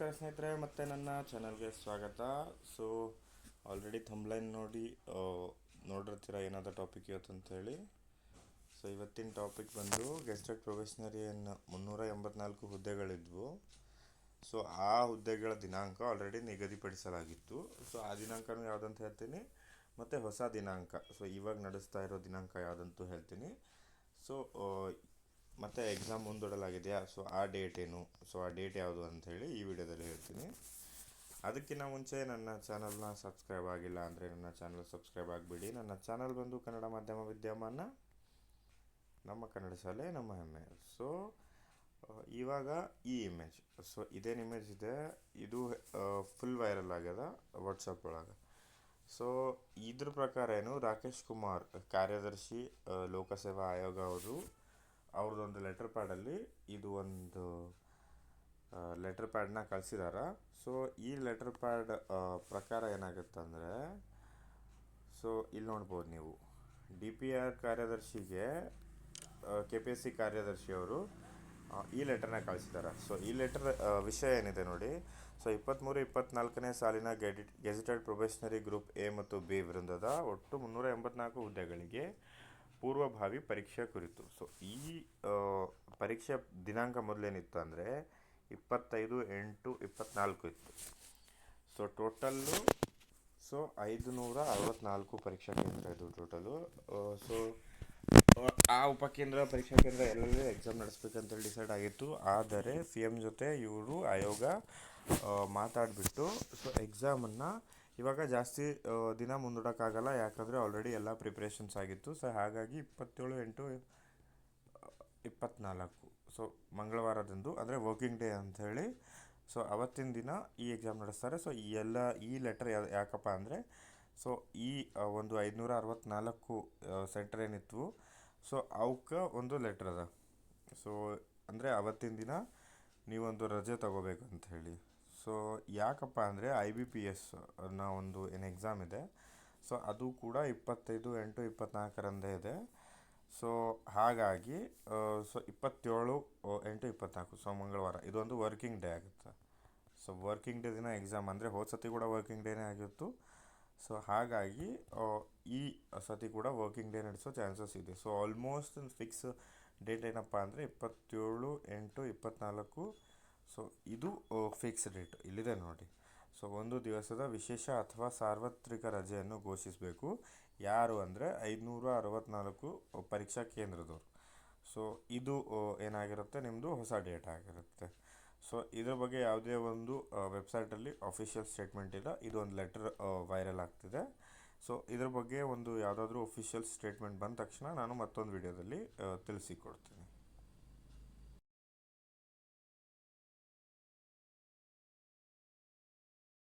ನಮಸ್ಕಾರ ಸ್ನೇಹಿತರೆ, ಮತ್ತೆ ನನ್ನ ಚಾನಲ್ಗೆ ಸ್ವಾಗತ. ಸೊ ಆಲ್ರೆಡಿ ಥಂಬ್ಲೈನ್ ನೋಡಿ ನೋಡಿರ್ತೀರ ಏನಾದ ಟಾಪಿಕ್ ಇವತ್ತು ಅಂತ ಹೇಳಿ ಸೊ ಇವತ್ತಿನ ಟಾಪಿಕ್ ಬಂದು ಗೆಸ್ಟೆಡ್ ಪ್ರೊಬೆಷನರಿ ಏನು ಮುನ್ನೂರ ಎಂಬತ್ನಾಲ್ಕು ಹುದ್ದೆಗಳಿದ್ವು. ಸೊ ಆ ಹುದ್ದೆಗಳ ದಿನಾಂಕ ಆಲ್ರೆಡಿ ನಿಗದಿಪಡಿಸಲಾಗಿತ್ತು. ಸೊ ಆ ದಿನಾಂಕನೂ ಯಾವುದಂತ ಹೇಳ್ತೀನಿ? ಮತ್ತು ಹೊಸ ದಿನಾಂಕ. ಸೊ ಇವಾಗ ನಡೆಸ್ತಾ ಇರೋ ದಿನಾಂಕ ಯಾವುದಂತೂ ಹೇಳ್ತೀನಿ. ಸೊ ಮತ್ತು ಎಕ್ಸಾಮ್ ಮುಂದೂಡಲಾಗಿದೆಯಾ? ಸೊ ಆ ಡೇಟ್ ಏನು? ಸೊ ಆ ಡೇಟ್ ಯಾವುದು ಅಂತ ಹೇಳಿ ಈ ವಿಡಿಯೋದಲ್ಲಿ ಹೇಳ್ತೀನಿ. ಅದಕ್ಕಿಂತ ಮುಂಚೆ ನನ್ನ ಚಾನಲ್ನ ಸಬ್ಸ್ಕ್ರೈಬ್ ಆಗಿಲ್ಲ ಅಂದರೆ ನನ್ನ ಚಾನಲ್ ಸಬ್ಸ್ಕ್ರೈಬ್ ಆಗಿಬಿಡಿ. ನನ್ನ ಚಾನಲ್ ಬಂದು ಕನ್ನಡ ಮಾಧ್ಯಮ ವಿದ್ಯಮಾನ, ನಮ್ಮ ಕನ್ನಡ ಶಾಲೆ, ನಮ್ಮ ಹೆಮ್ಮೆ ಸೊ ಇವಾಗ ಈ ಇಮೇಜ್ ಸೊ ಇದೇನು ಇಮೇಜ್ ಇದೆ. ಇದು ಫುಲ್ ವೈರಲ್ ಆಗ್ಯದ ವಾಟ್ಸಪ್ ಒಳಗೆ. ಸೊ ಇದ್ರ ಪ್ರಕಾರ ಏನು? ರಾಕೇಶ್ ಕುಮಾರ್, ಕಾರ್ಯದರ್ಶಿ ಲೋಕಸೇವಾ ಆಯೋಗ ಅವರು ಅವ್ರದ್ದೊಂದು ಲೆಟರ್ ಪ್ಯಾಡಲ್ಲಿ ಇದು ಒಂದು ಲೆಟರ್ ಪ್ಯಾಡನ್ನ ಕಳ್ಸಿದ್ದಾರೆ ಸೊ ಈ ಲೆಟರ್ ಪ್ಯಾಡ್ ಪ್ರಕಾರ ಏನಾಗುತ್ತಂದರೆ ಸೊ ಇಲ್ಲಿ ನೋಡ್ಬೋದು ನೀವು. ಡಿ ಪಿ ಆರ್ ಕಾರ್ಯದರ್ಶಿಗೆ ಕೆ ಪಿ ಎಸ್ ಸಿ ಕಾರ್ಯದರ್ಶಿಯವರು ಈ ಲೆಟರ್ನ ಕಳಿಸಿದ್ದಾರೆ ಸೊ ಈ ಲೆಟರ್ ವಿಷಯ ಏನಿದೆ ನೋಡಿ. ಸೊ ಇಪ್ಪತ್ತ್ಮೂರು ಇಪ್ಪತ್ನಾಲ್ಕನೇ ಸಾಲಿನ ಗೆಡಿ, ಗೆಜೆಟೆಡ್ ಪ್ರೊಬೆಷನರಿ ಗ್ರೂಪ್ ಎ ಮತ್ತು ಬಿ ವೃಂದದ ಒಟ್ಟು ಮುನ್ನೂರ ಎಂಬತ್ನಾಲ್ಕು ಹುದ್ದೆಗಳಿಗೆ ಪೂರ್ವಭಾವಿ ಪರೀಕ್ಷೆ ಕುರಿತು. ಸೊ ಈ ಪರೀಕ್ಷೆ ದಿನಾಂಕ ಮೊದಲೇನಿತ್ತು ಅಂದರೆ ಇಪ್ಪತ್ತೈದು ಎಂಟು ಇಪ್ಪತ್ತ್ನಾಲ್ಕು ಇತ್ತು. ಸೊ ಟೋಟಲ್ಲು ಸೊ ಐದು ನೂರ ಅರವತ್ತ್ನಾಲ್ಕು ಪರೀಕ್ಷಾ ಕೇಂದ್ರ ಇದು ಟೋಟಲು ಸೊ ಆ ಉಪಕೇಂದ್ರ ಪರೀಕ್ಷಾ ಕೇಂದ್ರ ಎಲ್ಲೆಲ್ಲೂ ಎಕ್ಸಾಮ್ ನಡೆಸ್ಬೇಕಂತೇಳಿ ಡಿಸೈಡ್ ಆಗಿತ್ತು. ಆದರೆ, ಸಿ ಎಂ ಜೊತೆ ಇವರು ಆಯೋಗ ಮಾತಾಡಿಬಿಟ್ಟು ಸೊ ಎಕ್ಸಾಮನ್ನು ಇವಾಗ ಜಾಸ್ತಿ ದಿನ ಮುಂದೂಡೋಕ್ಕಾಗಲ್ಲ, ಯಾಕಂದರೆ ಆಲ್ರೆಡಿ ಎಲ್ಲ ಪ್ರಿಪ್ರೇಷನ್ಸ್ ಆಗಿತ್ತು. ಸೊ ಹಾಗಾಗಿ ಇಪ್ಪತ್ತೇಳು, ಎಂಟು, ಇಪ್ಪತ್ನಾಲ್ಕು. ಸೊ ಮಂಗಳವಾರದಂದು, ಅಂದರೆ ವರ್ಕಿಂಗ್ ಡೇ ಅಂಥೇಳಿ. ಸೊ ಅವತ್ತಿನ ದಿನ ಈ ಎಕ್ಸಾಮ್ ನಡೆಸ್ತಾರೆ. ಸೊ ಈ ಎಲ್ಲ, ಈ ಲೆಟರ್ ಯಾಕಪ್ಪ ಅಂದರೆ ಸೊ ಈ ಒಂದು ಐದುನೂರ ಅರವತ್ತ್ನಾಲ್ಕು ಸೆಂಟರ್ ಏನಿತ್ತು. ಸೊ ಅವಕ್ಕೆ ಒಂದು ಲೆಟ್ರ್ ಅದ. ಸೊ ಅಂದರೆ ಅವತ್ತಿನ ದಿನ ನೀವೊಂದು ರಜೆ ತಗೋಬೇಕು ಅಂತ ಹೇಳಿ ಸೊ ಯಾಕಪ್ಪ ಅಂದರೆ ಐ ಬಿ ಪಿ ಎಸ್ ಅನ್ನೋ ಒಂದು ಏನು ಎಕ್ಸಾಮ್ ಇದೆ. ಸೊ ಅದು ಕೂಡ ಇಪ್ಪತ್ತೈದು, ಎಂಟು ಇಪ್ಪತ್ತ್ನಾಲ್ಕರಂದೇ ಇದೆ. ಸೊ ಹಾಗಾಗಿ ಸೊ ಇಪ್ಪತ್ತೇಳು ಎಂಟು, ಇಪ್ಪತ್ನಾಲ್ಕು ಸೊ ಮಂಗಳವಾರ. ಇದೊಂದು ವರ್ಕಿಂಗ್ ಡೇ ಆಗುತ್ತೆ. ಸೊ ವರ್ಕಿಂಗ್ ಡೇ ದಿನ ಎಕ್ಸಾಮ್ ಅಂದರೆ ಹೋದ ಸತಿ ಕೂಡ ವರ್ಕಿಂಗ್ ಡೇನೇ ಆಗಿತ್ತು. ಸೊ ಹಾಗಾಗಿ ಈ ಸತಿ ಕೂಡ ವರ್ಕಿಂಗ್ ಡೇ ನಡೆಸೋ ಚಾನ್ಸಸ್ ಇದೆ. ಸೊ ಆಲ್ಮೋಸ್ಟ್ ಫಿಕ್ಸ್ ಡೇಟ್ ಏನಪ್ಪ ಅಂದರೆ ಇಪ್ಪತ್ತೇಳು, ಎಂಟು, ಇಪ್ಪತ್ನಾಲ್ಕು ಸೊ ಇದು ಫಿಕ್ಸ್ ಡೇಟ್ ಇಲ್ಲಿದೆ ನೋಡಿ. ಸೊ ಒಂದು ದಿವಸದ ವಿಶೇಷ ಅಥವಾ ಸಾರ್ವತ್ರಿಕ ರಜೆಯನ್ನು ಘೋಷಿಸಬೇಕು. ಯಾರು ಅಂದರೆ ಐದುನೂರ ಅರವತ್ತ್ನಾಲ್ಕು ಪರೀಕ್ಷಾ ಕೇಂದ್ರದವರು. ಸೊ ಇದು ಏನಾಗಿರುತ್ತೆ? ನಿಮ್ಮದು ಹೊಸ ಡೇಟ್ ಆಗಿರುತ್ತೆ. ಸೊ ಇದ್ರ ಬಗ್ಗೆ ಯಾವುದೇ ಒಂದು ವೆಬ್ಸೈಟಲ್ಲಿ ಅಫಿಷಿಯಲ್ ಸ್ಟೇಟ್ಮೆಂಟ್ ಇಲ್ಲ. ಇದು ಒಂದು ಲೆಟರ್ ವೈರಲ್ ಆಗ್ತಿದೆ. ಸೊ ಇದ್ರ ಬಗ್ಗೆ ಒಂದು ಯಾವುದಾದ್ರೂ ಅಫಿಷಿಯಲ್ ಸ್ಟೇಟ್ಮೆಂಟ್ ಬಂದ ತಕ್ಷಣ ನಾನು ಮತ್ತೊಂದು ವಿಡಿಯೋದಲ್ಲಿ ತಿಳಿಸಿಕೊಡ್ತೀನಿ.